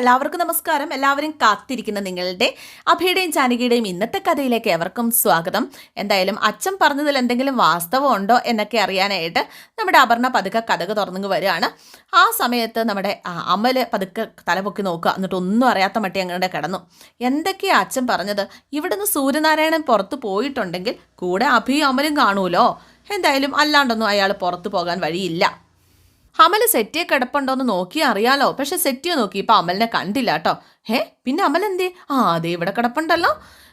എല്ലാവർക്കും നമസ്കാരം. എല്ലാവരും കാത്തിരിക്കുന്ന നിങ്ങളുടെ അഭയുടെയും ജാനകിയുടെയും ഇന്നത്തെ കഥയിലേക്ക് എവർക്കും സ്വാഗതം. എന്തായാലും അച്ഛൻ പറഞ്ഞതിൽ എന്തെങ്കിലും വാസ്തവം ഉണ്ടോ എന്നൊക്കെ അറിയാനായിട്ട് നമ്മുടെ അപർണ പതുക്കെ കഥക തുറന്നു വരികയാണ്. ആ സമയത്ത് നമ്മുടെ അമൽ പതുക്കെ തലപൊക്കി നോക്കുക. എന്നിട്ട് ഒന്നും അറിയാത്ത മട്ടി അങ്ങനെ കിടന്നു. എന്തൊക്കെയാ അച്ഛൻ പറഞ്ഞത്? ഇവിടുന്ന് സൂര്യനാരായണൻ പുറത്ത് പോയിട്ടുണ്ടെങ്കിൽ കൂടെ അഭിയും അമലും കാണൂലോ എന്തായാലും അല്ലാണ്ടൊന്നും അയാൾ പുറത്തു പോകാൻ വഴിയില്ല. അമൽ സെറ്റിയെ കിടപ്പുണ്ടോന്ന് നോക്കി അറിയാലോ. പക്ഷെ സെറ്റിയെ നോക്കി. ഇപ്പൊ അമലിനെ കണ്ടില്ല കേട്ടോ. ഹേ പിന്നെ അമൽ എന്തേ? ആ അതെ ഇവിടെ കിടപ്പുണ്ടല്ലോ.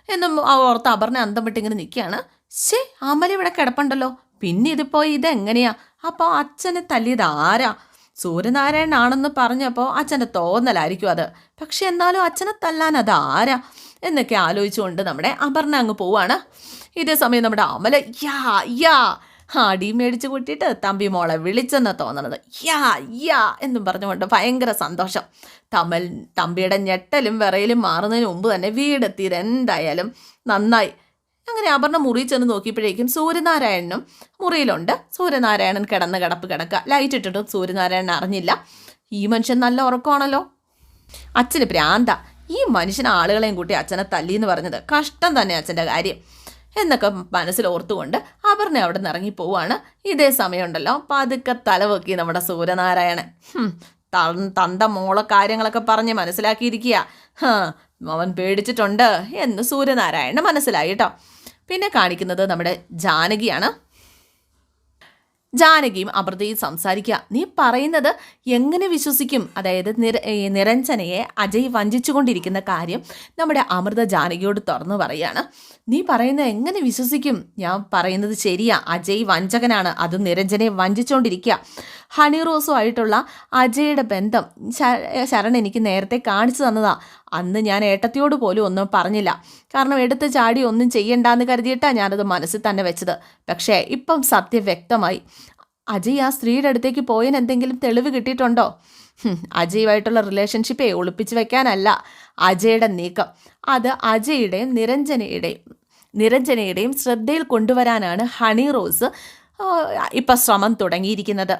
എന്നും ഓർത്ത് അപർണ അന്തം വിട്ടിങ്ങനെ നിൽക്കുകയാണ്. ശേ അമൽ ഇവിടെ കിടപ്പുണ്ടല്ലോ. പിന്നെ ഇതിപ്പോ ഇതെങ്ങനെയാ? അപ്പോൾ അച്ഛനെ തല്ലിയത് ആരാ? സൂര്യനാരായണൻ ആണെന്ന് പറഞ്ഞപ്പോൾ അച്ഛന്റെ തോന്നലായിരിക്കും അത്. പക്ഷെ എന്നാലും അച്ഛനെ തല്ലാൻ അത് ആരാ? എന്നൊക്കെ ആലോചിച്ചുകൊണ്ട് നമ്മുടെ അപർണ അങ്ങ് പോവാണ്. ഇതേ സമയം നമ്മുടെ അമല യാ യാ അടി മേടിച്ച് കൂട്ടിയിട്ട് തമ്പി മോളെ വിളിച്ചെന്ന് തോന്നണത്. യാ യാ എന്നും പറഞ്ഞുകൊണ്ട് ഭയങ്കര സന്തോഷം. തമൽ തമ്പിയുടെ ഞെട്ടലും വിറയിലും മാറുന്നതിന് മുമ്പ് തന്നെ വീടെത്തിയത് എന്തായാലും നന്നായി. അങ്ങനെ അപർണ മുറി ചെന്ന് നോക്കിയപ്പോഴേക്കും സൂര്യനാരായണനും മുറിയിലുണ്ട്. സൂര്യനാരായണൻ കിടന്ന് കിടപ്പ് കിടക്കുക. ലൈറ്റ് ഇട്ടിട്ടും സൂര്യനാരായണൻ അറിഞ്ഞില്ല. ഈ മനുഷ്യൻ നല്ല ഉറക്കമാണല്ലോ. അച്ഛന് പ്രാന്ത ഈ മനുഷ്യൻ ആളുകളെയും കൂട്ടി അച്ഛനെ തല്ലി എന്ന് പറഞ്ഞത് കഷ്ടം തന്നെ അച്ഛന്റെ കാര്യം. എന്നൊക്കെ മനസ്സിൽ ഓർത്തുകൊണ്ട് അപർണ അവിടെ നിന്ന് ഇറങ്ങി പോവാണ് ഇതേ സമയമുണ്ടല്ലോ. പതുക്കെ തലവെക്കി നമ്മുടെ സൂര്യനാരായണൻ. തന്ത മോളെ കാര്യങ്ങളൊക്കെ പറഞ്ഞ് മനസ്സിലാക്കിയിരിക്കുക. അവൻ പേടിച്ചിട്ടുണ്ട് എന്ന് സൂര്യനാരായണ മനസ്സിലായി കേട്ടോ. പിന്നെ കാണിക്കുന്നത് നമ്മുടെ ജാനകിയാണ്. ജാനകിയും അമൃതയും സംസാരിക്കുക. നീ പറയുന്നത് എങ്ങനെ വിശ്വസിക്കും? അതായത് നിര നിരഞ്ജനയെ അജയ് വഞ്ചിച്ചുകൊണ്ടിരിക്കുന്ന കാര്യം നമ്മുടെ അമൃത ജാനകിയോട് തുറന്നു പറയാണ്. നീ പറയുന്നത് എങ്ങനെ വിശ്വസിക്കും? ഞാൻ പറയുന്നത് ശരിയാ. അജയ് വഞ്ചകനാണ്. അത് നിരഞ്ജനെ വഞ്ചിച്ചുകൊണ്ടിരിക്കുക ഹണി റോസുമായിട്ടുള്ള അജയുടെ ബന്ധം ശരൺ എനിക്ക് നേരത്തെ കാണിച്ചു തന്നതാ. അന്ന് ഞാൻ ഏട്ടത്തിയോട് പോലും ഒന്നും പറഞ്ഞില്ല. കാരണം എടുത്ത് ചാടി ഒന്നും ചെയ്യണ്ടെന്ന് കരുതിയിട്ടാണ് ഞാനത് മനസ്സിൽ തന്നെ വെച്ചത്. പക്ഷേ ഇപ്പം സത്യം വ്യക്തമായി. അജയ് ആ സ്ത്രീയുടെ അടുത്തേക്ക് പോയതിന് എന്തെങ്കിലും തെളിവ് കിട്ടിയിട്ടുണ്ടോ? അജയുമായിട്ടുള്ള റിലേഷൻഷിപ്പേ ഒളിപ്പിച്ച് വെക്കാനല്ല. അജയുടെ നീക്കം. അത് അജയുടെയും നിരഞ്ജനയുടെയും നിരഞ്ജനയുടെയും ശ്രദ്ധയിൽ കൊണ്ടുവരാനാണ് ഹണി റോസ് ഇപ്പം ശ്രമം തുടങ്ങിയിരിക്കുന്നത്.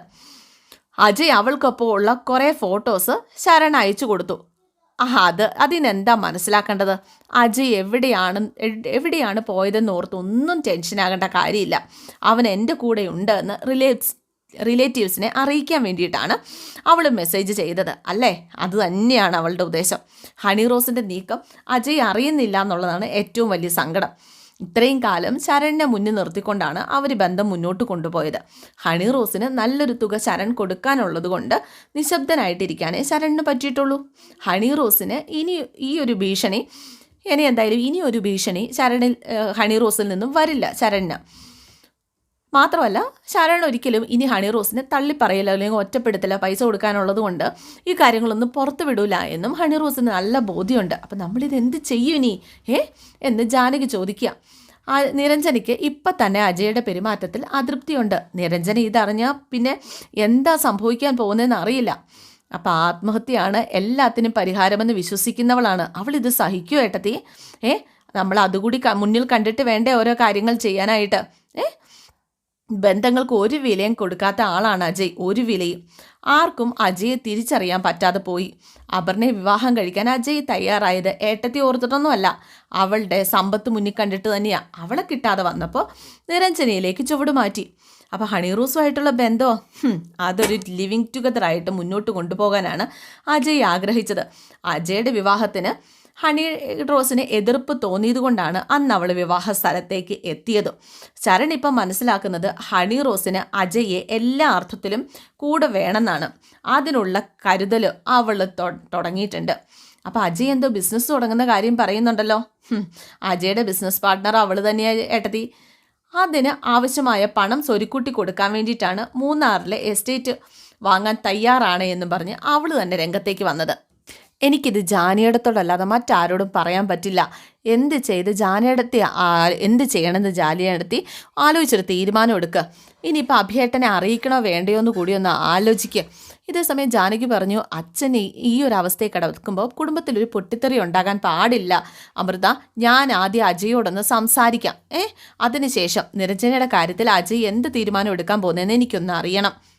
അജയ് അവൾക്കൊപ്പം ഉള്ള കുറേ ഫോട്ടോസ് ശരൺ അയച്ചു കൊടുത്തു. അത് അതിനെന്താ മനസ്സിലാക്കേണ്ടത്? അജയ് എവിടെയാണ് എവിടെയാണ് പോയതെന്ന് ഓർത്ത് ഒന്നും ടെൻഷനാകേണ്ട കാര്യമില്ല. അവൻ എന്റെ കൂടെ ഉണ്ട് എന്ന് റിലേറ്റ്സ് റിലേറ്റീവ്സിനെ അറിയിക്കാൻ വേണ്ടിയിട്ടാണ് അവൾ മെസ്സേജ് ചെയ്തത്. അല്ലേ? അത് തന്നെയാണ് അവളുടെ ഉദ്ദേശം. ഹണി റോസിന്റെ നീക്കം അജയ് അറിയുന്നില്ല എന്നുള്ളതാണ് ഏറ്റവും വലിയ സങ്കടം. ഇത്രയും കാലം ശരണിനെ മുന്നിൽ നിർത്തിക്കൊണ്ടാണ് അവർ ബന്ധം മുന്നോട്ട് കൊണ്ടുപോയത്. ഹണി റോസിന് നല്ലൊരു തുക ശരൺ കൊടുക്കാനുള്ളത് കൊണ്ട് നിശബ്ദനായിട്ടിരിക്കാനേ ശരണിന് പറ്റിയിട്ടുള്ളൂ. ഹണി റോസിന് ഇനി ഈ ഒരു ഭീഷണി ഇനി എന്തായാലും ഇനി ഒരു ഭീഷണി ശരണിൽ ഹണി റോസിൽ നിന്നും വരില്ല ശരണിന്. മാത്രമല്ല ശരൺ ഒരിക്കലും ഇനി ഹണി റോസിനെ തള്ളിപ്പറയില്ല അല്ലെങ്കിൽ ഒറ്റപ്പെടുത്തില്ല പൈസ കൊടുക്കാനുള്ളത് കൊണ്ട് ഈ കാര്യങ്ങളൊന്നും പുറത്തു വിടൂല എന്നും ഹണി റോസിന് നല്ല ബോധ്യമുണ്ട്. അപ്പം നമ്മളിത് എന്ത് ചെയ്യും ഇനി? ഏ? എന്ന് ജാനകി ചോദിക്കുക. നിരഞ്ജനയ്ക്ക് ഇപ്പം തന്നെ അജയുടെ പെരുമാറ്റത്തിൽ അതൃപ്തിയുണ്ട്. നിരഞ്ജന ഇതറിഞ്ഞാൽ പിന്നെ എന്താ സംഭവിക്കാൻ പോകുന്നതെന്ന് അറിയില്ല. അപ്പം ആത്മഹത്യയാണ് എല്ലാത്തിനും പരിഹാരമെന്ന് വിശ്വസിക്കുന്നവളാണ്. അവൾ ഇത് ഏട്ടത്തി? ഏ? നമ്മൾ അതുകൂടി മുന്നിൽ കണ്ടിട്ട് വേണ്ടേ ഓരോ കാര്യങ്ങൾ ചെയ്യാനായിട്ട്. ഏ? ബന്ധങ്ങൾക്ക് ഒരു വിലയും കൊടുക്കാത്ത ആളാണ് അജയ്. ഒരു വിലയും. ആർക്കും അജയെ തിരിച്ചറിയാൻ പറ്റാതെ പോയി. അപർണയെ വിവാഹം കഴിക്കാൻ അജയ് തയ്യാറായത് ഏട്ടത്തി ഓർത്തിട്ടൊന്നുമല്ല. അവളുടെ സമ്പത്ത് മുന്നിൽ കണ്ടിട്ട് തന്നെയാണ് അവളെ കിട്ടാതെ വന്നപ്പോൾ നിരഞ്ജനയിലേക്ക് ചുവട് മാറ്റി. അപ്പോൾ ഹണി റോസുമായിട്ടുള്ള ബന്ധമോ അതൊരു ലിവിങ് ടുഗദർ ആയിട്ട് മുന്നോട്ട് കൊണ്ടുപോകാനാണ് അജയ് ആഗ്രഹിച്ചത്. അജയുടെ വിവാഹത്തിന് ഹണി റോസിന് എതിർപ്പ് തോന്നിയതുകൊണ്ടാണ് അന്ന് അവൾ വിവാഹ സ്ഥലത്തേക്ക് എത്തിയത്. ശരൺ ഇപ്പം മനസ്സിലാക്കുന്നത് ഹണി റോസിന് അജയെ എല്ലാ അർത്ഥത്തിലും കൂടെ വേണമെന്നാണ്. അതിനുള്ള കരുതൽ അവൾ തുടങ്ങിയിട്ടുണ്ട്. അപ്പോൾ അജയ് എന്തോ ബിസിനസ് തുടങ്ങുന്ന കാര്യം പറയുന്നുണ്ടല്ലോ. അജയുടെ ബിസിനസ് പാർട്ട്ണർ അവൾ തന്നെയാണ് ഏട്ടത്തി. അതിന് ആവശ്യമായ പണം സ്വരുക്കൂട്ടി കൊടുക്കാൻ വേണ്ടിയിട്ടാണ് മൂന്നാറിലെ എസ്റ്റേറ്റ് വാങ്ങാൻ തയ്യാറാണ് എന്നും പറഞ്ഞ് അവൾ തന്നെ രംഗത്തേക്ക് വന്നത്. എനിക്കിത് ജാനിയടത്തോടല്ലാതെ മറ്റാരോടും പറയാൻ പറ്റില്ല. എന്ത് ചെയ്ത് ജാനിയടത്തി എന്ത് ചെയ്യണമെന്ന് ജാലിയടത്തി ആലോചിച്ചൊരു തീരുമാനം എടുക്കുക ഇനിയിപ്പോൾ അഭിയേട്ടനെ അറിയിക്കണോ വേണ്ടയോ എന്ന് കൂടി ഒന്ന് ആലോചിക്കുക ഇതേസമയം ജാനകി പറഞ്ഞു അച്ഛൻ ഈ- ഒരു അവസ്ഥയെ കിടക്കുമ്പോൾ കുടുംബത്തിലൊരു പൊട്ടിത്തെറി ഉണ്ടാകാൻ പാടില്ല. അമൃത ഞാൻ ആദ്യം അജയോടൊന്ന് സംസാരിക്കാം. ഏ? അതിനുശേഷം നിരഞ്ജനയുടെ കാര്യത്തിൽ അജയ് എന്ത് തീരുമാനം എടുക്കാൻ പോകുന്നതെന്ന് എനിക്കൊന്ന് അറിയണം.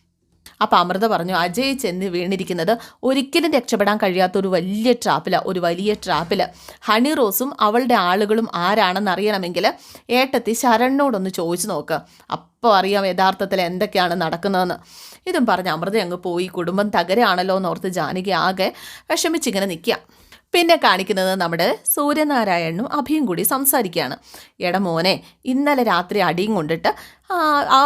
അപ്പോൾ അമൃത പറഞ്ഞു അജയ് ചെന്ന് വീണിരിക്കുന്നത് ഒരിക്കലും രക്ഷപ്പെടാൻ കഴിയാത്ത ഒരു വലിയ ട്രാപ്പിലാണ് ഒരു വലിയ ട്രാപ്പിൽ ഹണി റോസും അവളുടെ ആളുകളും ആരാണെന്ന് അറിയണമെങ്കിൽ ഏട്ടത്തി ശരണിനോടൊന്ന് ചോദിച്ചു നോക്ക്. അപ്പോൾ അറിയാം യഥാർത്ഥത്തിൽ എന്തൊക്കെയാണ് നടക്കുന്നതെന്ന്. ഇതും പറഞ്ഞ് അമൃത അങ്ങ് പോയി. കുടുംബം തകരാണല്ലോ എന്നോർത്ത് ജാനകി ആകെ വിഷമിച്ചിങ്ങനെ നിൽക്കുക പിന്നെ കാണിക്കുന്നത് നമ്മുടെ സൂര്യനാരായണനും അഭിയും കൂടി സംസാരിക്കുകയാണ്. എടാ മോനെ ഇന്നലെ രാത്രി അടിയും കൊണ്ടിട്ട് ആ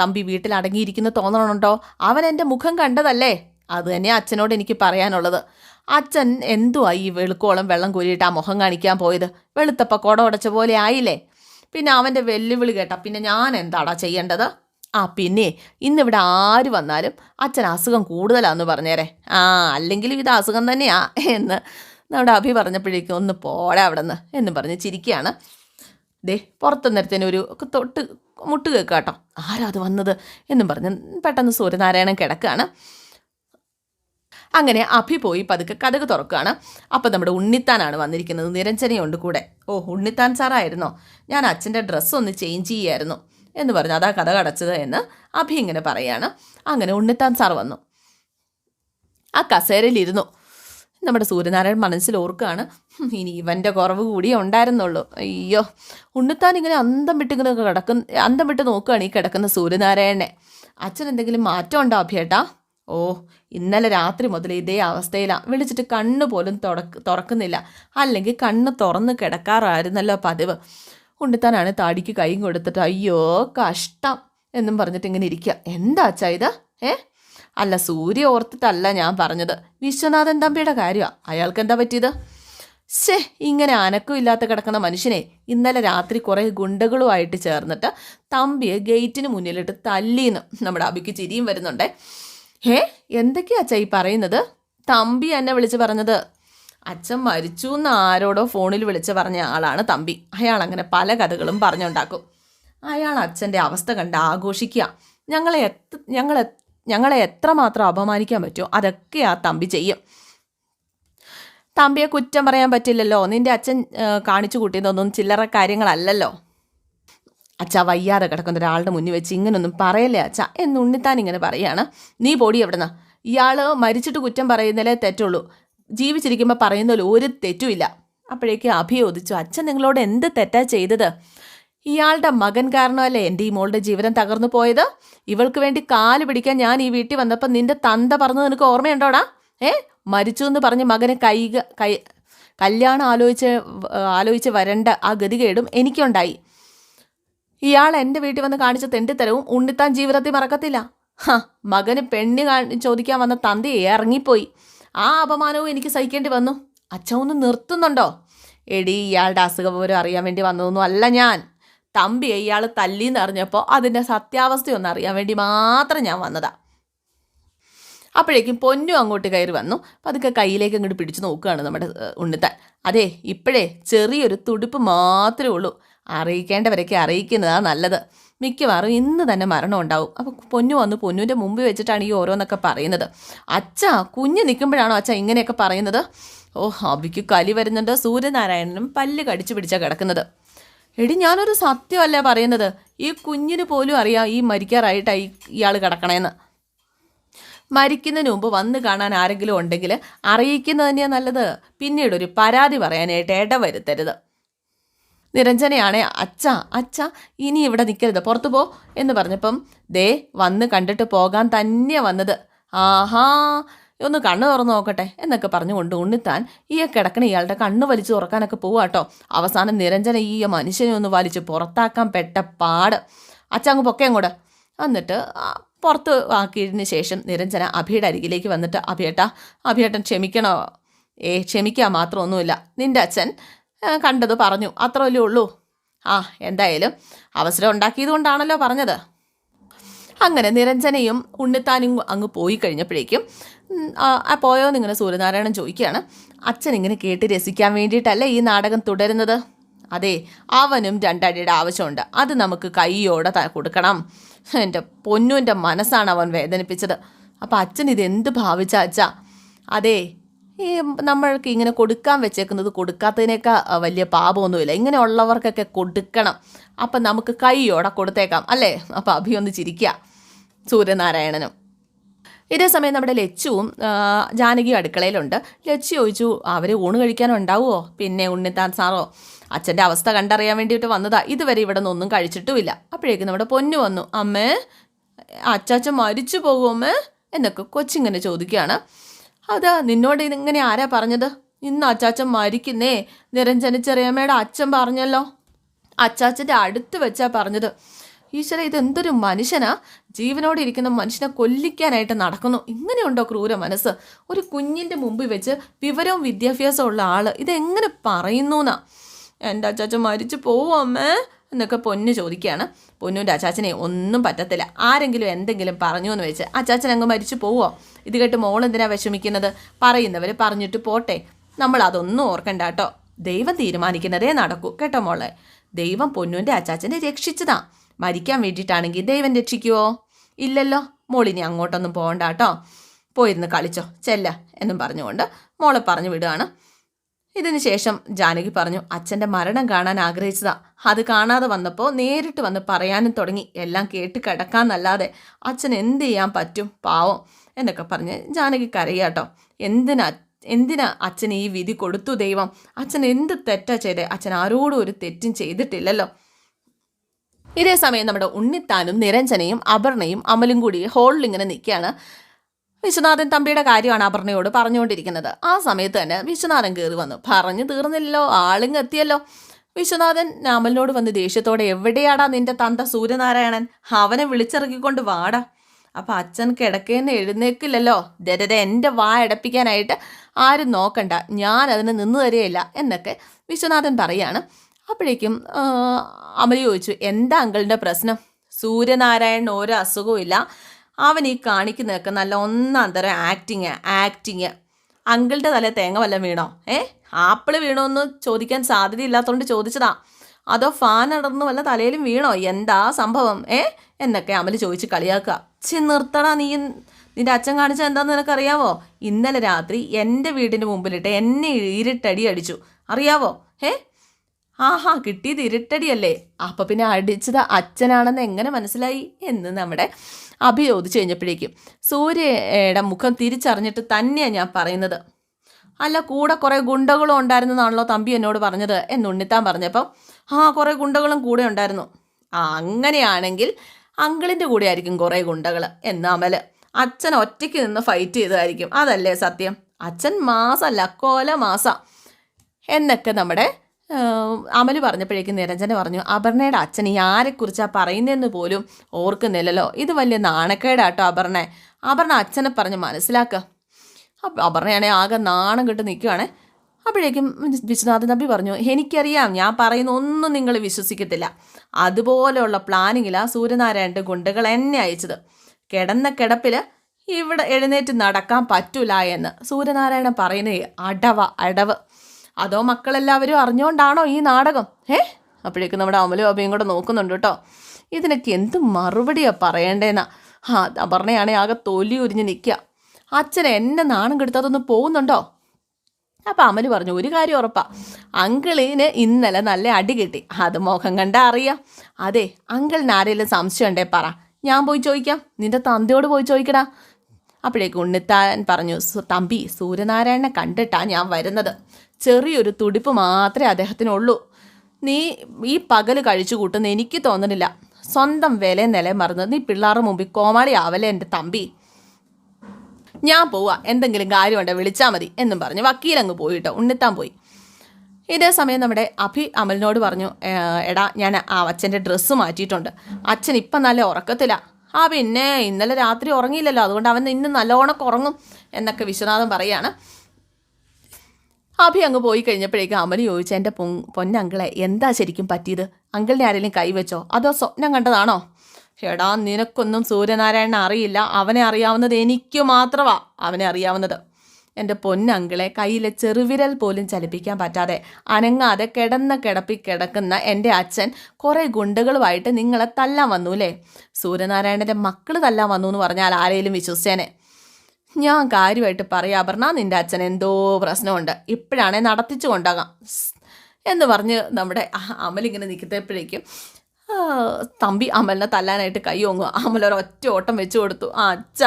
തമ്പി വീട്ടിൽ അടങ്ങിയിരിക്കുന്ന തോന്നണുണ്ടോ? അവൻ എന്റെ മുഖം കണ്ടതല്ലേ? അത് തന്നെ അച്ഛനോട് എനിക്ക് പറയാനുള്ളത്. അച്ഛൻ എന്തുവായി ഈ വെളുക്കോളം വെള്ളം കോരിയിട്ട് ആ മുഖം കാണിക്കാൻ പോയത്? വെളുത്തപ്പ കുട ഉടച്ച പോലെ ആയില്ലേ? പിന്നെ അവന്റെ വെല്ലുവിളി കേട്ടാ പിന്നെ ഞാൻ എന്താടാ ചെയ്യേണ്ടത്? ആ പിന്നെ ഇന്നിവിടെ ആര് വന്നാലും അച്ഛൻ അസുഖം കൂടുതലാന്ന് പറഞ്ഞേരെ. ആ അല്ലെങ്കിലും ഇത് അസുഖം തന്നെയാ എന്ന് നമ്മുടെ അഭി പറഞ്ഞപ്പോഴേക്കും ഒന്ന് പോടാ അവിടെ നിന്ന് എന്ന് പറഞ്ഞ് ചിരിക്കുകയാണ്. ദേ പുറത്തു ഒരു തൊട്ട് മുട്ട് കേൾക്കുക കേട്ടോ ആരാ അത് വന്നത് എന്നും പറഞ്ഞ് പെട്ടെന്ന് സൂര്യനാരായണൻ കിടക്കുകയാണ്. അങ്ങനെ അഭി പോയി പതുക്കെ കഥക് തുറക്കുകയാണ്. അപ്പം നമ്മുടെ ഉണ്ണിത്താനാണ് വന്നിരിക്കുന്നത്. നിരഞ്ജനയുണ്ട് കൂടെ. ഓ ഉണ്ണിത്താൻ സാറായിരുന്നോ? ഞാൻ അച്ഛന്റെ ഡ്രസ്സ് ഒന്ന് ചേഞ്ച് ചെയ്യായിരുന്നു എന്ന് പറഞ്ഞു അതാ കഥ കടച്ചത് എന്ന് അഭി ഇങ്ങനെ പറയാണ് അങ്ങനെ ഉണ്ണിത്താൻ സാർ വന്നു. ആ കസേരയിലിരുന്നു നമ്മുടെ സൂര്യനാരായണൻ മനസ്സിൽ ഓർക്കുകയാണ് ഇനി ഇവന്റെ കുറവ് കൂടിയേ ഉണ്ടായിരുന്നുള്ളൂ. അയ്യോ ഉണ്ണിത്താൻ ഇങ്ങനെ അന്തം വിട്ടിങ്ങനെ കിടക്കുന്ന അന്തം വിട്ട് നോക്കുകയാണ് ഈ കിടക്കുന്ന സൂര്യനാരായണനെ. അച്ഛൻ എന്തെങ്കിലും മാറ്റം ഉണ്ടോ അഭിയേട്ടാ? ഓ ഇന്നലെ രാത്രി മുതൽ ഇതേ അവസ്ഥയിലാണ് വിളിച്ചിട്ട് കണ്ണ് പോലും തുറക്ക് തുറക്കുന്നില്ല. അല്ലെങ്കിൽ കണ്ണ് തുറന്ന് കിടക്കാറായിരുന്നല്ലോ പതിവ്. ഉണ്ണിത്താനാണ് താടിക്ക് കൈയും കൊടുത്തിട്ട് അയ്യോ കഷ്ടം എന്നും പറഞ്ഞിട്ട് ഇങ്ങനെ ഇരിക്കുക. എന്താ അച്ഛാ ഇത്? ഏ? അല്ല സൂര്യ ഓർത്തിട്ടല്ല ഞാൻ പറഞ്ഞത്. വിശ്വനാഥൻ തമ്പിയുടെ കാര്യമാണ് അയാൾക്ക് എന്താ പറ്റിയത്? ശേ ഇങ്ങനെ അനക്കും ഇല്ലാത്ത കിടക്കുന്ന മനുഷ്യനെ ഇന്നലെ രാത്രി കുറേ ഗുണ്ടകളുമായിട്ട് ചേർന്നിട്ട് തമ്പിയെ ഗേറ്റിന് മുന്നിലിട്ട് തല്ലീന്ന് നമ്മുടെ അബിക്ക് ചിരിയും വരുന്നുണ്ടേ. ഹേ എന്തൊക്കെയാ അച്ഛ ഈ പറയുന്നത്? തമ്പി എന്നെ വിളിച്ച് പറഞ്ഞത്. അച്ഛൻ മരിച്ചു എന്ന് ആരോടോ ഫോണിൽ വിളിച്ച് പറഞ്ഞ ആളാണ് തമ്പി. അയാൾ അങ്ങനെ പല കഥകളും പറഞ്ഞുണ്ടാക്കും. അയാൾ അച്ഛന്റെ അവസ്ഥ കണ്ട് ആഘോഷിക്കുക. ഞങ്ങളെ എത്ര ഞങ്ങളെ ഞങ്ങളെ എത്രമാത്രം അപമാനിക്കാൻ പറ്റുമോ അതൊക്കെ ആ തമ്പി ചെയ്യും. തമ്പിയെ കുറ്റം പറയാൻ പറ്റില്ലല്ലോ. നിന്റെ അച്ഛൻ കാണിച്ചു കൂട്ടിയതൊന്നും ചില്ലറ കാര്യങ്ങളല്ലല്ലോ. അച്ഛാ വയ്യാതെ കിടക്കുന്ന ഒരാളുടെ മുന്നിൽ വെച്ച് ഇങ്ങനൊന്നും പറയല്ലേ അച്ഛ? എന്ന് ഉണ്ണിത്താൻ ഇങ്ങനെ പറയാണ്. നീ പൊടി എവിടുന്ന? ഇയാൾ മരിച്ചിട്ട് കുറ്റം പറയുന്നതിലേ തെറ്റുള്ളൂ. ജീവിച്ചിരിക്കുമ്പോൾ പറയുന്നതിൽ ഒരു തെറ്റുമില്ല അപ്പോഴേക്ക് അഭിയോദിച്ചു അച്ഛൻ നിങ്ങളോട് എന്ത് തെറ്റാ ചെയ്തത്? ഇയാളുടെ മകൻ കാരണമല്ലേ എന്റെ ഈ മോളുടെ ജീവിതം തകർന്നു പോയത്? ഇവൾക്ക് വേണ്ടി കാൽ പിടിക്കാൻ ഞാൻ ഈ വീട്ടിൽ വന്നപ്പോൾ നിന്റെ തന്ത പറഞ്ഞു നിനക്ക് ഓർമ്മയുണ്ടോടാ? ഏ? മരിച്ചു എന്ന് പറഞ്ഞ് മകനെ കൈ കൈ കല്യാണം ആലോചിച്ച് ആലോചിച്ച് വരേണ്ട ആ ഗതികേടും എനിക്കുണ്ടായി. ഇയാൾ എന്റെ വീട്ടിൽ വന്ന് കാണിച്ച തെണ്ടിത്തരവും ഉണ്ണിത്താൻ ജീവിതത്തിൽ മറക്കത്തില്ല. ഹ മകന് പെണ്ണ് ചോദിക്കാൻ വന്ന തന്തി ഇറങ്ങിപ്പോയി. ആ അപമാനവും എനിക്ക് സഹിക്കേണ്ടി വന്നു. അച്ഛൻ ഒന്ന് നിർത്തുന്നുണ്ടോ? എടി ഇയാളുടെ അസുഖ വിവരം അറിയാൻ വേണ്ടി വന്നതൊന്നും അല്ല ഞാൻ. തമ്പിയെ ഇയാൾ തല്ലിന്ന് അറിഞ്ഞപ്പോൾ അതിന്റെ സത്യാവസ്ഥയൊന്നും അറിയാൻ വേണ്ടി മാത്രം ഞാൻ വന്നതാ. അപ്പോഴേക്കും പൊന്നു അങ്ങോട്ട് കയറി വന്നു. പതുക്കെ കയ്യിലേക്ക് അങ്ങോട്ട് പിടിച്ചു നോക്കുകയാണ് നമ്മുടെ ഉണ്ണിത്താൻ. അതെ ഇപ്പോഴേ ചെറിയൊരു തുടുപ്പ് മാത്രമേ ഉള്ളൂ. അറിയിക്കേണ്ടവരൊക്കെ അറിയിക്കുന്നതാണ് നല്ലത്. മിക്കവാറും ഇന്ന് തന്നെ മരണം ഉണ്ടാവും. അപ്പോൾ പൊന്നു വന്ന്. പൊന്നുവിന്റെ മുമ്പിൽ വെച്ചിട്ടാണ് ഈ ഓരോന്നൊക്കെ പറയുന്നത്. അച്ഛ കുഞ്ഞ് നിൽക്കുമ്പോഴാണോ അച്ഛ ഇങ്ങനെയൊക്കെ പറയുന്നത്? ഓ അബിക്ക് കലി വരുന്നുണ്ട്. സൂര്യനാരായണനും പല്ല് കടിച്ചു പിടിച്ചാണ് കിടക്കുന്നത്. എടി ഞാനൊരു സത്യമല്ലേ പറയുന്നത്? ഈ കുഞ്ഞിന് പോലും അറിയാം ഈ മരിക്കാറായിട്ടാണ് ഈ ഇയാൾ കിടക്കണേന്ന്. മരിക്കുന്നതിന് മുമ്പ് വന്ന് കാണാൻ ആരെങ്കിലും ഉണ്ടെങ്കിൽ അറിയിക്കുന്നത് തന്നെയാണ് നല്ലത്. പിന്നീട് ഒരു പരാതി പറയാനായിട്ട് ഇടവരുത്തരുത് നിരഞ്ജനയാണേ അച്ഛ അച്ഛ ഇനി ഇവിടെ നിൽക്കരുത് പുറത്തു പോ എന്ന് പറഞ്ഞപ്പം ദേ വന്ന് കണ്ടിട്ട് പോകാൻ തന്നെയാണ് വന്നത്. ആഹാ ഒന്ന് കണ്ണ് തുറന്നു നോക്കട്ടെ എന്നൊക്കെ പറഞ്ഞുകൊണ്ട് ഉണ്ണിത്താൻ ഈ കിടക്കണ ഇയാളുടെ കണ്ണ് വലിച്ചു തുറക്കാനൊക്കെ പോവാട്ടോ അവസാനം നിരഞ്ജന ഈ മനുഷ്യനെ ഒന്ന് വലിച്ച് പുറത്താക്കാൻ പെട്ട പാട്. അച്ചങ്ങ് പൊക്കേം കൂടെ എന്നിട്ട് പുറത്ത് ആക്കിയതിന് ശേഷം നിരഞ്ജന അഭിയുടെ അരികിലേക്ക് വന്നിട്ട് അഭിയേട്ടാ അഭിയേട്ടൻ ക്ഷമിക്കണോ? ഏ ക്ഷമിക്കാൻ മാത്രമൊന്നുമില്ല. നിന്റെ അച്ഛൻ കണ്ടത് പറഞ്ഞു. അത്രയല്ലേ ഉള്ളൂ. ആ എന്തായാലും അവസരം ഉണ്ടാക്കിയത് കൊണ്ടാണല്ലോ പറഞ്ഞത്. അങ്ങനെ നിരഞ്ജനയും ഉണ്ണിത്താനും അങ്ങ് പോയി കഴിഞ്ഞപ്പോഴേക്കും ആ, പോയോ? പോയോന്ന് ഇങ്ങനെ സൂര്യനാരായണൻ ചോദിക്കുകയാണ്. അച്ഛൻ ഇങ്ങനെ കേട്ട് രസിക്കാൻ വേണ്ടിയിട്ടല്ലേ ഈ നാടകം തുടരുന്നത്? അതെ അവനും രണ്ടടിയുടെ ആവശ്യമുണ്ട്. അത് നമുക്ക് കൈയോടെ കൊടുക്കണം. എന്റെ പൊന്നുവിന്റെ മനസ്സാണ് അവൻ വേദനിപ്പിച്ചത്. അപ്പം അച്ഛൻ ഇതെന്ത് ഭാവിച്ച അച്ഛാ? അതെ ഈ നമ്മൾക്ക് ഇങ്ങനെ കൊടുക്കാൻ വെച്ചേക്കുന്നത് കൊടുക്കാത്തതിനേക്കാൾ വലിയ പാപമൊന്നുമില്ല. ഇങ്ങനെയുള്ളവർക്കൊക്കെ കൊടുക്കണം. അപ്പം നമുക്ക് കൈയോടെ കൊടുത്തേക്കാം അല്ലേ? അപ്പം അഭിയൊന്ന് ചിരിക്കുക സൂര്യനാരായണനും. ഇതേ സമയം നമ്മുടെ ലച്ചുവും ജാനകി ജാനകിയും അടുക്കളയിലുണ്ട്. ലച്ചു ചോദിച്ചു അവർ ഊണ് കഴിക്കാനുണ്ടാവുമോ പിന്നെ ഉണ്ണിത്താൻ സാറോ അച്ഛന്റെ അവസ്ഥ കണ്ടറിയാൻ വേണ്ടിയിട്ട് വന്നതാ. ഇതുവരെ ഇവിടെ നിന്നൊന്നും കഴിച്ചിട്ടുമില്ല. അപ്പോഴേക്കും നമ്മുടെ പൊന്നു വന്നു അമ്മേ അച്ചാച്ച മരിച്ചു പോകുമേ എന്നൊക്കെ കൊച്ചിങ്ങനെ ചോദിക്കുകയാണ്. അത് നിന്നോട് ഇങ്ങനെ ആരാ പറഞ്ഞത്? ഇന്ന് അച്ചാച്ചൻ മരിക്കുന്നേ. നിരഞ്ജന ചെറിയമ്മയുടെ അച്ഛൻ പറഞ്ഞല്ലോ. അച്ചാച്ചന്റെ അടുത്ത് വെച്ചാ പറഞ്ഞത്. ഈശ്വര ഇതെന്തൊരു മനുഷ്യനാ? ജീവനോടെ ഇരിക്കുന്ന മനുഷ്യനെ കൊല്ലിക്കാനായിട്ട് നടക്കുന്നു. ഇങ്ങനെയുണ്ടോ ക്രൂര മനസ്സ്? ഒരു കുഞ്ഞിന്റെ മുമ്പിൽ വെച്ച് വിവരവും വിദ്യാഭ്യാസവും ഉള്ള ആൾ ഇതെങ്ങനെ പറയുന്നു എന്നാ എന്റെ അച്ചാച്ച മരിച്ചു പോവും അമ്മേ എന്നൊക്കെ പൊന്നു ചോദിക്കുകയാണ്. പൊന്നുവിന്റെ അച്ചാച്ചനെ ഒന്നും പറ്റത്തില്ല. ആരെങ്കിലും എന്തെങ്കിലും പറഞ്ഞു എന്ന് വെച്ച് അച്ചാച്ചൻ അങ്ങ് മരിച്ചു പോവോ? ഇത് കേട്ട് മോൾ എന്തിനാ വിഷമിക്കുന്നത്? പറയുന്നവർ പറഞ്ഞിട്ട് പോട്ടെ. നമ്മൾ അതൊന്നും ഓർക്കണ്ട കേട്ടോ. ദൈവം തീരുമാനിക്കുന്നതേ നടക്കൂ. കേട്ടോ മോളെ? ദൈവം പൊന്നുവിന്റെ അച്ചാച്ചനെ രക്ഷിച്ചതാ. മരിക്കാൻ വേണ്ടിയിട്ടാണെങ്കിൽ ദൈവം രക്ഷിക്കുവോ? ഇല്ലല്ലോ മോളിനി അങ്ങോട്ടൊന്നും പോകണ്ട കേട്ടോ. പോയിരുന്ന് കളിച്ചോ ചെല്ല എന്നും പറഞ്ഞുകൊണ്ട് മോളെ പറഞ്ഞു വിടുകയാണ്. ഇതിന് ശേഷം ജാനകി പറഞ്ഞു അച്ഛന്റെ മരണം കാണാൻ ആഗ്രഹിച്ചതാ. അത് കാണാതെ വന്നപ്പോൾ നേരിട്ട് വന്ന് പറയാനും തുടങ്ങി. എല്ലാം കേട്ട് കിടക്കാന്നല്ലാതെ അച്ഛൻ എന്ത് ചെയ്യാൻ പറ്റും പാവം എന്നൊക്കെ പറഞ്ഞ് ജാനകി കരയാട്ടോ എന്തിനാ എന്തിനാ അച്ഛൻ ഈ വിധി കൊടുത്തു ദൈവം? അച്ഛൻ എന്ത് തെറ്റാ ചെയ്തേ? അച്ഛൻ ആരോടും ഒരു തെറ്റും ചെയ്തിട്ടില്ലല്ലോ. ഇതേ സമയം നമ്മുടെ ഉണ്ണിത്താനും നിരഞ്ജനയും അപർണയും അമലും കൂടി ഹോളിൽ ഇങ്ങനെ നിൽക്കുകയാണ്. വിശ്വനാഥൻ തമ്പിയുടെ കാര്യമാണ് അപർണയോട് പറഞ്ഞുകൊണ്ടിരിക്കുന്നത്. ആ സമയത്ത് തന്നെ വിശ്വനാഥൻ കയറി വന്നു. പറഞ്ഞു തീർന്നില്ലല്ലോ ആളിങ് എത്തിയല്ലോ. വിശ്വനാഥൻ അമലിനോട് വന്ന് ദേഷ്യത്തോടെ എവിടെയാടാ നിന്റെ തന്ത സൂര്യനാരായണൻ? അവനെ വിളിച്ചിറക്കിക്കൊണ്ട് വാടാ. അപ്പം അച്ഛൻ കിടക്കേന്ന് എഴുന്നേക്കില്ലല്ലോ. ദരത എന്റെ വാ അടപ്പിക്കാനായിട്ട് ആരും നോക്കണ്ട. ഞാൻ അതിന് നിന്ന് തരികയില്ല എന്നൊക്കെ വിശ്വനാഥൻ പറയാണ്. അപ്പോഴേക്കും അമലി ചോദിച്ചു എന്താ അങ്കിളിന്റെ പ്രശ്നം? സൂര്യനാരായണൻ ഒരു അസുഖവും ഇല്ല. അവൻ ഈ കാണിക്കുന്നതൊക്കെ നല്ല ഒന്നാം തരം ആക്ടിങ് ആക്ടിങ്. അങ്കിളുടെ തലേ തേങ്ങ വല്ലതും വീണോ? ഏ? ആപ്പിൾ വീണോ എന്ന് ചോദിക്കാൻ സാധ്യതയില്ലാത്തതുകൊണ്ട് ചോദിച്ചതാ. അതോ ഫാൻ അടർന്ന് വല്ല തലയിലും വീണോ? എന്താ സംഭവം? ഏ? എന്നൊക്കെ അമൽ ചോദിച്ച് കളിയാക്കുക. ചി നിർത്തടാ നീ. നിന്റെ അച്ഛൻ കാണിച്ച എന്താന്ന് നിനക്കറിയാവോ? ഇന്നലെ രാത്രി എന്റെ വീടിന്റെ മുമ്പിലിട്ട് എന്നെ ഇരുട്ടടി അടിച്ചു. അറിയാവോ? ഏ? ആഹാ കിട്ടിയത് ഇരുട്ടടിയല്ലേ? അപ്പൊ പിന്നെ അടിച്ചത് അച്ഛനാണെന്ന് എങ്ങനെ മനസ്സിലായി? എന്ന് നമ്മുടെ അഭി ചോദിച്ചു കഴിഞ്ഞപ്പോഴേക്കും സൂര്യയുടെ മുഖം തിരിച്ചറിഞ്ഞിട്ട് തന്നെയാണ് ഞാൻ പറയുന്നത്. അല്ല കൂടെ കുറേ ഗുണ്ടകളും ഉണ്ടായിരുന്നെന്നാണല്ലോ തമ്പി എന്നോട് പറഞ്ഞത് എന്ന് ഉണ്ണിത്താൻ പറഞ്ഞപ്പം ആ കുറേ ഗുണ്ടകളും കൂടെ ഉണ്ടായിരുന്നു. ആ അങ്ങനെയാണെങ്കിൽ അങ്കിളിന്റെ കൂടെ ആയിരിക്കും കുറേ ഗുണ്ടകൾ എന്ന് അമൽ അച്ഛൻ ഒറ്റയ്ക്ക് നിന്ന് ഫൈറ്റ് ചെയ്തതായിരിക്കും. അതല്ലേ സത്യം? അച്ഛൻ മാസമല്ല കോല മാസ. എന്നൊക്കെ നമ്മുടെ ആ, അമൽ പറഞ്ഞപ്പോഴേക്കും നിരഞ്ജന പറഞ്ഞു അപർണയുടെ അച്ഛൻ ഈ ആരെക്കുറിച്ചാണ് പറയുന്നതെന്ന് പോലും ഓർക്കുന്നില്ലല്ലോ. ഇത് വലിയ നാണക്കേടാട്ടോ അപർണ. അപർണ അച്ഛനെ പറഞ്ഞ് മനസ്സിലാക്കുക അപർണയാണെ ആകെ നാണം കെട്ട് നിൽക്കുകയാണെ അപ്പോഴേക്കും വിശ്വനാഥൻ നമ്പി പറഞ്ഞു എനിക്കറിയാം ഞാൻ പറയുന്ന ഒന്നും നിങ്ങൾ വിശ്വസിക്കത്തില്ല. അതുപോലെയുള്ള പ്ലാനിങ്ങിലാണ് സൂര്യനാരായണന്റെ ഗുണ്ടകൾ എന്നെ അയച്ചത്. കിടന്ന കിടപ്പിൽ ഇവിടെ എഴുന്നേറ്റ് നടക്കാൻ പറ്റൂല എന്ന്. സൂര്യനാരായണൻ പറയുന്നത് അടവ അടവ്. അതോ മക്കളെല്ലാവരും അറിഞ്ഞുകൊണ്ടാണോ ഈ നാടകം? ഏ അപ്പോഴേക്കും നമ്മുടെ അമലും അഭയും കൂടെ നോക്കുന്നുണ്ട് കേട്ടോ. ഇതിനൊക്കെ എന്ത് മറുപടിയാണ് പറയേണ്ടതെന്നാ ആ അപർണയാണെങ്കിൽ ആകെ തൊലി ഉരിഞ്ഞ് നിൽക്കുക അച്ഛൻ എന്നെ നാണം കെടുത്താതൊന്ന് പോകുന്നുണ്ടോ? അപ്പം അമൽ പറഞ്ഞു ഒരു കാര്യം ഉറപ്പാ. അങ്കിളിന് ഇന്നലെ നല്ല അടി കിട്ടി. അത് മുഖം കണ്ടാ അറിയാം. അതെ അങ്കിളിന് ആരെങ്കിലും സംശയം ഉണ്ടേ പറ. ഞാൻ പോയി ചോദിക്കാം. നിന്റെ തന്തയോട് പോയി ചോദിക്കടാ. അപ്പോഴേക്ക് ഉണ്ണിത്താൻ പറഞ്ഞു തമ്പി സൂര്യനാരായണനെ കണ്ടിട്ടാ ഞാൻ വരുന്നത്. ചെറിയൊരു തുടിപ്പ് മാത്രമേ അദ്ദേഹത്തിനുള്ളൂ. നീ ഈ പകൽ കഴിച്ചു കൂട്ടുന്ന എനിക്ക് തോന്നുന്നില്ല സ്വന്തം വില നില മറന്ന് നീ പിള്ളേരുടെ മുമ്പിൽ കോമാളി ആവല്ലേ എന്റെ തമ്പി? ഞാൻ പോവാ. എന്തെങ്കിലും കാര്യമുണ്ടെ വിളിച്ചാൽ മതി എന്നും പറഞ്ഞ്. വക്കീലങ്ങ് പോയിട്ടോ ഉണ്ണിത്താൻ പോയി. ഇതേ സമയം നമ്മുടെ അഭി അമലിനോട് പറഞ്ഞു എടാ ഞാൻ ആ അച്ഛന്റെ ഡ്രസ്സ് മാറ്റിയിട്ടുണ്ട്. അച്ഛൻ ഇപ്പം നല്ല ഉറക്കത്തില്ല ആ പിന്നെ ഇന്നലെ രാത്രി ഉറങ്ങിയില്ലല്ലോ. അതുകൊണ്ട് അവൻ ഇന്ന് നല്ലോണം ഉറങ്ങും എന്നൊക്കെ വിശ്വനാഥൻ പറയാണ് അഭി അങ്ങ് പോയി കഴിഞ്ഞപ്പോഴേക്കും അമൽ ചോദിച്ച എന്റെ പൊ പൊന്നങ്കിളെ എന്താ ശരിക്കും പറ്റിയത്? അങ്കിളിനെ ആരെങ്കിലും കൈവച്ചോ അതോ സ്വപ്നം കണ്ടതാണോ? എടാ നിനക്കൊന്നും സൂര്യനാരായണൻ അറിയില്ല. അവനെ അറിയാവുന്നത് എനിക്ക് മാത്രമാ അവനെ അറിയാവുന്നത് എന്റെ പൊന്നങ്കിളെ കയ്യിലെ ചെറുവിരൽ പോലും ചലിപ്പിക്കാൻ പറ്റാതെ അനങ്ങാതെ കിടന്ന കിടപ്പി കിടക്കുന്ന എന്റെ അച്ഛൻ കുറേ ഗുണ്ടകളുമായിട്ട് നിങ്ങളെ തല്ലാൻ വന്നു അല്ലേ സൂര്യനാരായണന്റെ മക്കൾ തല്ലാൻ വന്നു എന്ന് പറഞ്ഞാൽ ആരെയും വിശ്വസിച്ചേനെ. ഞാൻ കാര്യമായിട്ട് പറയാ അപർണ നിന്റെ അച്ഛൻ എന്തോ പ്രശ്നമുണ്ട്. ഇപ്പോഴാണേ നടത്തിച്ചു കൊണ്ടാകാം എന്ന് പറഞ്ഞ് നമ്മുടെ അമലിങ്ങനെ നിൽക്കത്തപ്പോഴേക്കും തമ്പി അമലിനെ തല്ലാനായിട്ട് കൈ ഓങ്ങുക അമൽ ഒരൊറ്റ ഓട്ടം വെച്ചു കൊടുത്തു. ആ അച്ഛ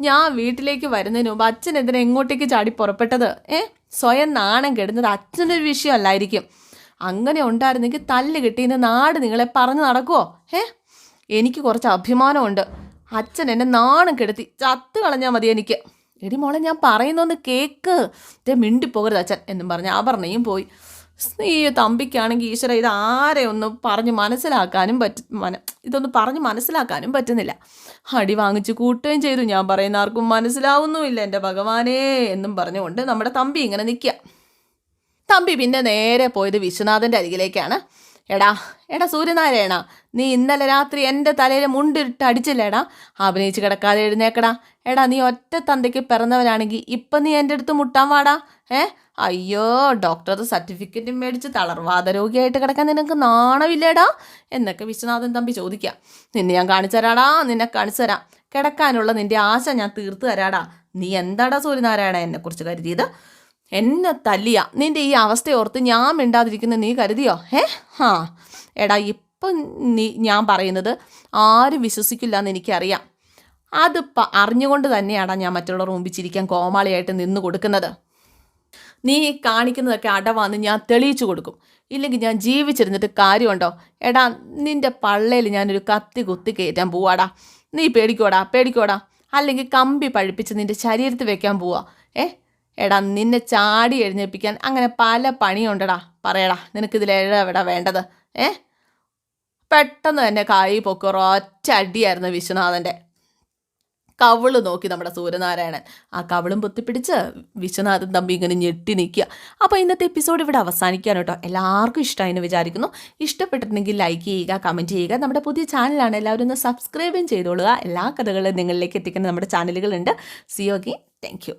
ഞാൻ വീട്ടിലേക്ക് വരുന്നതിന് മുമ്പ് അച്ഛൻ എന്തിനാ എങ്ങോട്ടേക്ക് ചാടി പുറപ്പെട്ടത്? ഏ? സ്വയം നാണം കെടുന്നത് അച്ഛനൊരു വിഷയമല്ലായിരിക്കും. അങ്ങനെ ഉണ്ടായിരുന്നെങ്കിൽ തല്ല് കിട്ടിയെന്ന് നാട് നിങ്ങളെ പറഞ്ഞു നടക്കുമോ ഏ? എനിക്ക് കുറച്ച് അഭിമാനമുണ്ട്. അച്ഛൻ എന്നെ നാണം കെടുത്തി. ചത്ത് കളഞ്ഞാൽ മതി എനിക്ക്. എടി മോളെ ഞാൻ പറയുന്നൊന്ന് കേക്ക്. ദേ മിണ്ടിപ്പോകരുത് അച്ഛൻ എന്നും പറഞ്ഞ് അപർണയും പോയി. ഈ തമ്പിക്കാണെങ്കിൽ ഈശ്വര ഇത് ആരെ ഒന്ന് പറഞ്ഞ് മനസ്സിലാക്കാനും പറ്റ മന ഇതൊന്ന് പറഞ്ഞ് മനസ്സിലാക്കാനും പറ്റുന്നില്ല. അടി വാങ്ങിച്ച് കൂട്ടുകയും ചെയ്തു. ഞാൻ പറയുന്ന ആർക്കും മനസ്സിലാവുന്നുമില്ല എന്റെ ഭഗവാനേ എന്നും പറഞ്ഞുകൊണ്ട് നമ്മുടെ തമ്പി ഇങ്ങനെ നിൽക്കുക തമ്പി പിന്നെ നേരെ പോയത് വിശ്വനാഥന്റെ അരികിലേക്കാണ്. എടാ എടാ സൂര്യനാരായണ നീ ഇന്നലെ രാത്രി എന്റെ തലയിൽ മുണ്ടിട്ട് അടിച്ചില്ലേടാ? അഭിനയിച്ച് കിടക്കാതെ എഴുന്നേക്കടാ. എടാ നീ ഒറ്റ തന്തയ്ക്ക് പിറന്നവനാണെങ്കിൽ ഇപ്പം നീ എന്റെ അടുത്ത് മുട്ടാൻ വാടാ? ഏ? അയ്യോ ഡോക്ടർ സർട്ടിഫിക്കറ്റും മേടിച്ച് തളർവാദ രോഗിയായിട്ട് കിടക്കാൻ നിനക്ക് നാണമില്ലേടാ? എന്നൊക്കെ വിശ്വനാഥൻ തമ്പി ചോദിക്കുക നിന്നെ ഞാൻ കാണിച്ചു തരാടാ നിന്നെ കാണിച്ചു തരാം. കിടക്കാനുള്ള നിന്റെ ആശ ഞാൻ തീർത്തു തരാടാ. നീ എന്താടാ സൂര്യനാരായണ എന്നെക്കുറിച്ച് കരുതിയത്? എന്നെ തല്ലിയ. നിന്റെ ഈ അവസ്ഥ ഓർത്ത് ഞാൻ മിണ്ടാതിരിക്കുന്ന നീ കരുതിയോ? ഏ ഹാ. എടാ ഇപ്പം നീ ഞാൻ പറയുന്നത് ആരും വിശ്വസിക്കില്ല എന്ന് എനിക്കറിയാം. അത് പ അറിഞ്ഞുകൊണ്ട് തന്നെയാണ് ഞാൻ മറ്റുള്ളവർ മുമ്പിച്ചിരിക്കാൻ കോമാളിയായിട്ട് നിന്ന് കൊടുക്കുന്നത്. നീ കാണിക്കുന്നതൊക്കെ അടവാന്ന് ഞാൻ തെളിയിച്ചു കൊടുക്കും. ഇല്ലെങ്കിൽ ഞാൻ ജീവിച്ചിരുന്നിട്ട് കാര്യമുണ്ടോ? എടാ നിന്റെ പള്ളയിൽ ഞാനൊരു കത്തി കുത്തി കയറ്റാൻ പോവാടാ. നീ പേടിക്കോടാ പേടിക്കോടാ. അല്ലെങ്കിൽ കമ്പി പഴിപ്പിച്ച് നിന്റെ ശരീരത്തിൽ വെക്കാൻ പോവാ. ഏ? എടാ നിന്നെ ചാടി എഴുന്നേൽപ്പിക്കാൻ അങ്ങനെ പല പണിയുണ്ടടാ. പറയടാ നിനക്കിതിൽ എവിടെ വേണ്ടത്? ഏ? പെട്ടെന്ന് തന്നെ കായി പൊക്കറ ഒറ്റ അടിയായിരുന്നു വിശ്വനാഥന്റെ. കവിൾ നോക്കി നമ്മുടെ സൂര്യനാരായണൻ. ആ കവിളും പൊത്തിപ്പിടിച്ച് വിശ്വനാഥൻ തമ്പി ഇങ്ങനെ ഞെട്ടി നിൽക്കുക. അപ്പോൾ ഇന്നത്തെ എപ്പിസോഡ് ഇവിടെ അവസാനിക്കാനോ കേട്ടോ. എല്ലാവർക്കും ഇഷ്ടമായി എന്ന് വിചാരിക്കുന്നു. ഇഷ്ടപ്പെട്ടിട്ടുണ്ടെങ്കിൽ ലൈക്ക് ചെയ്യുക കമന്റ് ചെയ്യുക. നമ്മുടെ പുതിയ ചാനലാണ് എല്ലാവരും ഒന്ന് സബ്സ്ക്രൈബും ചെയ്തോളുക. എല്ലാ കഥകളും നിങ്ങളിലേക്ക് എത്തിക്കുന്ന നമ്മുടെ ചാനലുകളുണ്ട്. C okay thank